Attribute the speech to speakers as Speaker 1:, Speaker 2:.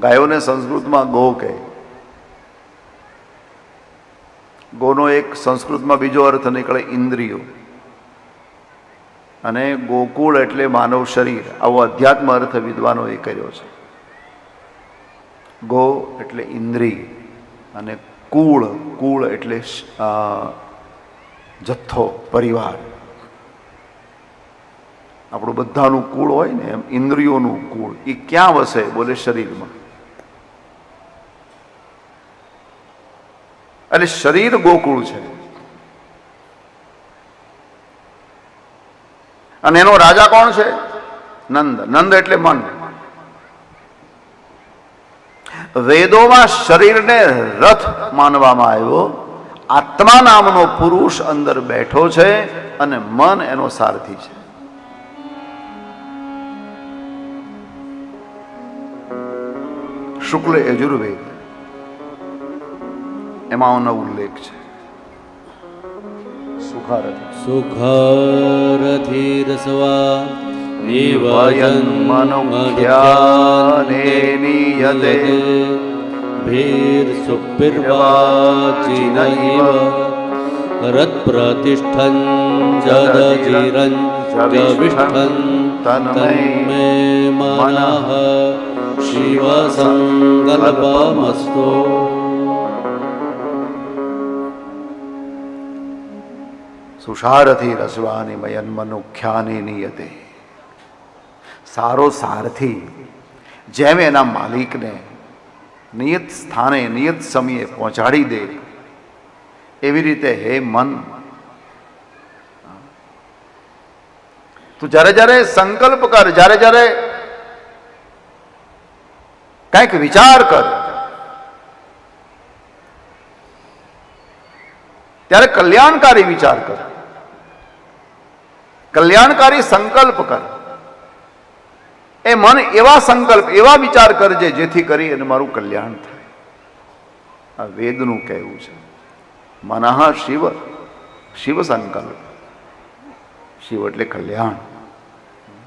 Speaker 1: ગાયોને સંસ્કૃતમાં ગો કહે. ગોનો એક સંસ્કૃતમાં બીજો અર્થ નીકળે ઇન્દ્રિયો. અને ગોકુળ એટલે માનવ શરીર. આવો અધ્યાત્મ અર્થ વિદ્વાનોએ કર્યો છે. ગો એટલે ઇન્દ્રિય અને કુળ કુળ એટલે જથ્થો, પરિવાર. આપણું બધાનું કુળ હોય ને એમ ઇન્દ્રિયોનું કુળ. એ ક્યાં વસે? બોલે શરીરમાં. એટલે શરીર ગોકુળ છે. અને એનો રાજા કોણ છે? નંદ. નંદ એટલે મન. વેદોમાં શરીરને રથ માનવામાં આવ્યો. આત્મા નામનો પુરુષ અંદર બેઠો છે અને મન એનો સારથી છે. શુક્લ યજુર્વેદ. એમાં આનો ઉલ્લેખ છે. સુખરથી.
Speaker 2: રસવા
Speaker 1: નિવયન મનુખ્યાને નિયતે.
Speaker 2: ભીર સુપિર્વાચિનૈવ. રત્પ્રતિષ્ઠં જદજીરં જવિષ્ઠં તન્મે મનઃ.
Speaker 1: સુષારથી રસવાની મયન મનુખ્યાને નિયતે સારો સારથી જેમ એના માલિકને નિયત સ્થાને નિયત સમયે પહોંચાડી દે એવી રીતે હે મન તું જ્યારે જ્યારે સંકલ્પ કર જ્યારે જ્યારે કંઈક વિચાર કર ત્યારે કલ્યાણકારી વિચાર કર કલ્યાણકારી સંકલ્પ કર. એ મન એવા સંકલ્પ, એવા વિચાર કરજે જેથી કરી અને મારું કલ્યાણ થાય. આ વેદનું કહેવું છે. મનઃ શિવ શિવ સંકલ્પ. શિવ એટલે કલ્યાણ.